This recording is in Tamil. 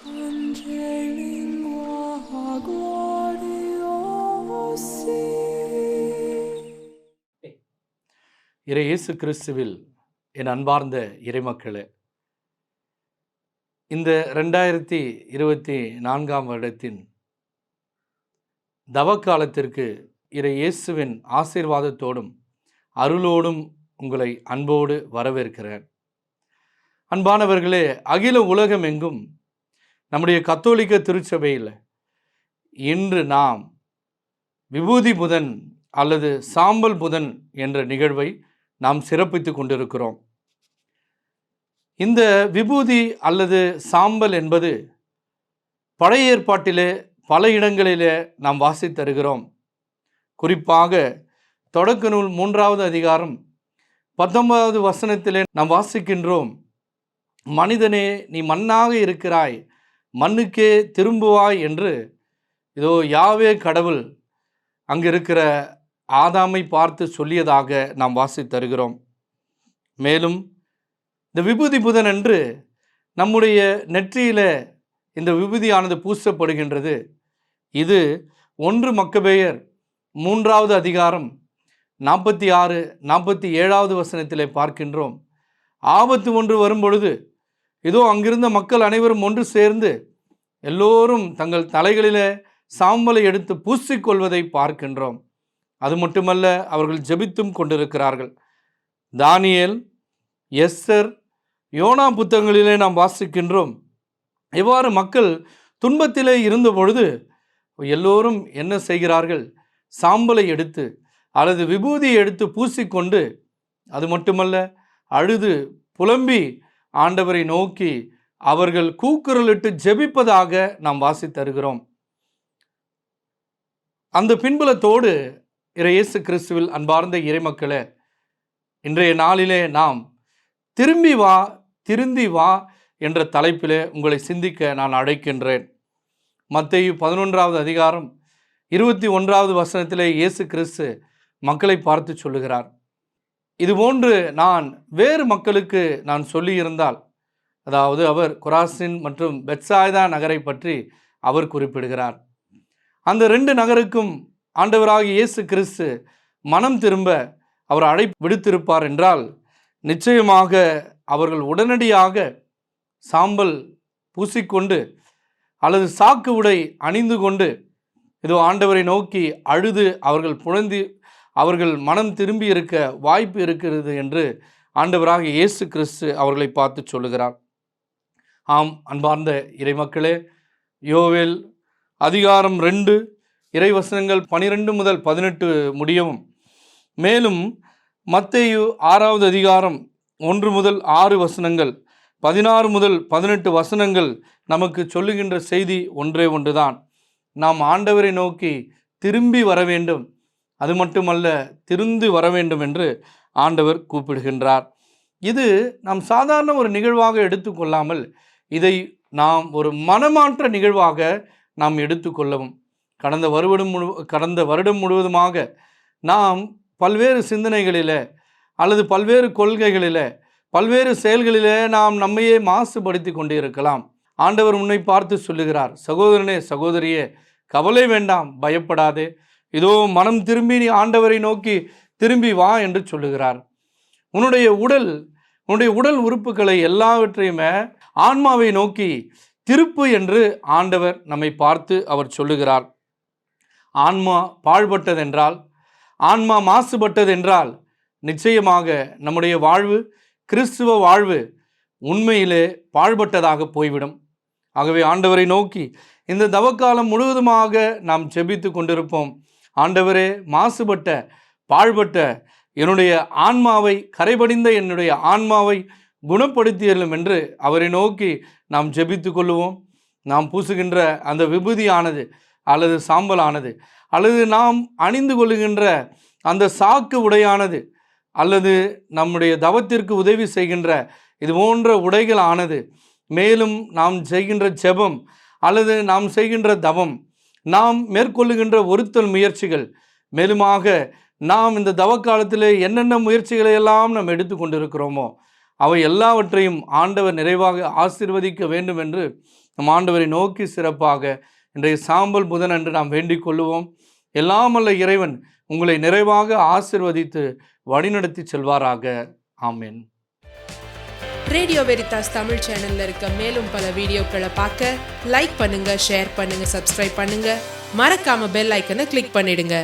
இறை இயேசு கிறிஸ்துவில் என் அன்பார்ந்த இறைமக்களே இந்த ரெண்டாயிரத்தி இருபத்தி நான்காம் வருடத்தின் தவக்காலத்திற்கு இறை இயேசுவின் ஆசீர்வாதத்தோடும் அருளோடும் உங்களை அன்போடு வரவேற்கிறேன். அன்பானவர்களே அகில உலகம் எங்கும் நம்முடைய கத்தோலிக்க திருச்சபையில் இன்று நாம் விபூதி புதன் அல்லது சாம்பல் புதன் என்ற நிகழ்வை நாம் சிறப்பித்து கொண்டிருக்கிறோம். இந்த விபூதி அல்லது சாம்பல் என்பது பழைய ஏற்பாட்டிலே பல இடங்களிலே நாம் வாசித்தருகிறோம் குறிப்பாக தொடக்க நூல் மூன்றாவது அதிகாரம் பத்தொன்பதாவது வசனத்திலே நாம் வாசிக்கின்றோம் மனிதனே நீ மண்ணாக இருக்கிறாய் மண்ணுக்கே திரும்புவாய் என்று இதோ யாவே கடவுள் அங்கு இருக்கிற ஆதாமை பார்த்து சொல்லியதாக நாம் வாசித்தருகிறோம் மேலும் இந்த விபூதி புதன் என்று நம்முடைய நெற்றியில் இந்த விபூதியானது பூசப்படுகின்றது. இது ஒன்று மக்கபேயர் மூன்றாவது அதிகாரம் நாற்பத்தி ஆறு நாற்பத்தி ஏழாவது வசனத்திலே பார்க்கின்றோம். ஆபத்து ஒன்று வரும்பொழுது இதோ அங்கிருந்த மக்கள் அனைவரும் ஒன்று சேர்ந்து எல்லோரும் தங்கள் தலைகளிலே சாம்பலை எடுத்து பூசிக்கொள்வதை பார்க்கின்றோம். அது மட்டுமல்ல அவர்கள் ஜெபித்தும் கொண்டிருக்கிறார்கள். தானியல் எஸ்ஸர் யோனா புத்தகங்களிலே நாம் வாசிக்கின்றோம். இவ்வாறு மக்கள் துன்பத்திலே இருந்த பொழுது எல்லோரும் என்ன செய்கிறார்கள்? சாம்பலை எடுத்து அல்லது விபூதியை எடுத்து பூசிக்கொண்டு அது மட்டுமல்ல அழுது புலம்பி ஆண்டவரை நோக்கி அவர்கள் கூக்குரலிட்டு ஜெபிப்பதாக நாம் வாசித்தருகிறோம் அந்த பின்புலத்தோடு இறை இயேசு கிறிஸ்துவில் அன்பார்ந்த இறைமக்களே இன்றைய நாளிலே நாம் திரும்பி வா திருந்தி வா என்ற தலைப்பிலே உங்களை சிந்திக்க நான் அழைக்கின்றேன். மத்தேயு பதினொன்றாவது அதிகாரம் இருபத்தி ஒன்றாவது வசனத்திலே இயேசு கிறிஸ்து மக்களை பார்த்து சொல்லுகிறார். இதுபோன்று நான் வேறு மக்களுக்கு நான் சொல்லியிருந்தால் அதாவது அவர் குராசின் மற்றும் பெட்சாய்தா நகரை பற்றி அவர் குறிப்பிடுகிறார். அந்த ரெண்டு நகருக்கும் ஆண்டவராக இயேசு கிறிஸ்து மனம் திரும்ப அவர் அழைப்பு விடுத்திருப்பார் என்றால் நிச்சயமாக அவர்கள் உடனடியாக சாம்பல் பூசிக்கொண்டு அல்லது சாக்கு உடை அணிந்து கொண்டு இதோ ஆண்டவரை நோக்கி அழுது அவர்கள் புழந்தி அவர்கள் மனம் திரும்பி இருக்க வாய்ப்பு இருக்கிறது என்று ஆண்டவராக இயேசு கிறிஸ்து அவர்களை பார்த்து சொல்லுகிறார். ஆம் அன்பார்ந்த இறைமக்களே யோவேல் அதிகாரம் ரெண்டு இறைவசனங்கள் பனிரெண்டு முதல் பதினெட்டு முடியவும். மேலும் மத்தேயு ஆறாவது அதிகாரம் ஒன்று முதல் ஆறு வசனங்கள் பதினாறு முதல் பதினெட்டு வசனங்கள் நமக்கு சொல்லுகின்ற செய்தி ஒன்றே ஒன்றுதான். நாம் ஆண்டவரை நோக்கி திரும்பி வர வேண்டும். அது மட்டுமல்ல திருந்து வர வேண்டும் என்று ஆண்டவர் கூப்பிடுகின்றார். இது நாம் சாதாரண ஒரு நிகழ்வாக எடுத்துக்கொள்ளாமல் இதை நாம் ஒரு மனமாற்ற நிகழ்வாக நாம் எடுத்துக்கொள்ளவும் கடந்த வருடம் முழு கடந்த வருடம் முழுவதுமாக நாம் பல்வேறு சிந்தனைகளில் அல்லது பல்வேறு கொள்கைகளில் பல்வேறு செயல்களிலே நாம் நம்மையே மாசுபடுத்தி கொண்டு இருக்கலாம். ஆண்டவர் உன்னை பார்த்து சொல்லுகிறார் சகோதரனே சகோதரியே கவலை வேண்டாம் பயப்படாதே. இதோ மனம் திரும்பி நீ ஆண்டவரை நோக்கி திரும்பி வா என்று சொல்லுகிறார். உன்னுடைய உடல் உன்னுடைய உடல் உறுப்புகளை எல்லாவற்றையுமே ஆன்மாவை நோக்கி திருப்பு என்று ஆண்டவர் நம்மை பார்த்து அவர் சொல்லுகிறார். ஆன்மா பாழ்பட்டதென்றால் ஆன்மா மாசுபட்டதென்றால் நிச்சயமாக நம்முடைய வாழ்வு கிறிஸ்துவ வாழ்வு உண்மையிலே பாழ்பட்டதாக போய்விடும். ஆகவே ஆண்டவரை நோக்கி இந்த தவக்காலம் முழுவதுமாக நாம் செபித்து கொண்டிருப்போம். ஆண்டவரே மாசுபட்ட பாழ்பட்ட என்னுடைய ஆன்மாவை கரைபடிந்த என்னுடைய ஆன்மாவை குணப்படுத்தியலும் என்று அவரை நோக்கி நாம் ஜெபித்து கொள்ளுவோம். நாம் பூசுகின்ற அந்த விபூதியானது அல்லது சாம்பலானது அல்லது நாம் அணிந்து கொள்ளுகின்ற அந்த சாக்கு உடையானது அல்லது நம்முடைய தவத்திற்கு உதவி செய்கின்ற இது போன்ற உடைகள் ஆனது மேலும் நாம் செய்கின்ற ஜெபம் அல்லது நாம் செய்கின்ற தவம் நாம் மேற்கொள்ளுகின்ற ஒருத்தல் முயற்சிகள் மேலுமாக நாம் இந்த தவக்காலத்தில் என்னென்ன முயற்சிகளை எல்லாம் நாம் எடுத்து கொண்டிருக்கிறோமோ அவை எல்லாவற்றையும் ஆண்டவர் நிறைவாக ஆசிர்வதிக்க வேண்டும் என்று நம் ஆண்டவரை நோக்கி சிறப்பாக இன்றைய சாம்பல் புதன் என்று நாம் வேண்டிக் கொள்ளுவோம். எல்லாமல்ல இறைவன் உங்களை நிறைவாக ஆசிர்வதித்து வழிநடத்தி செல்வாராக. ஆமேன். ரேடியோ வெரிதாஸ் தமிழ் சேனல்ல இருக்க மேலும் பல வீடியோக்களை பார்க்க லைக் பண்ணுங்க ஷேர் பண்ணுங்க சப்ஸ்கிரைப் பண்ணுங்க. மறக்காம பெல் ஐக்கனை கிளிக் பண்ணிடுங்க.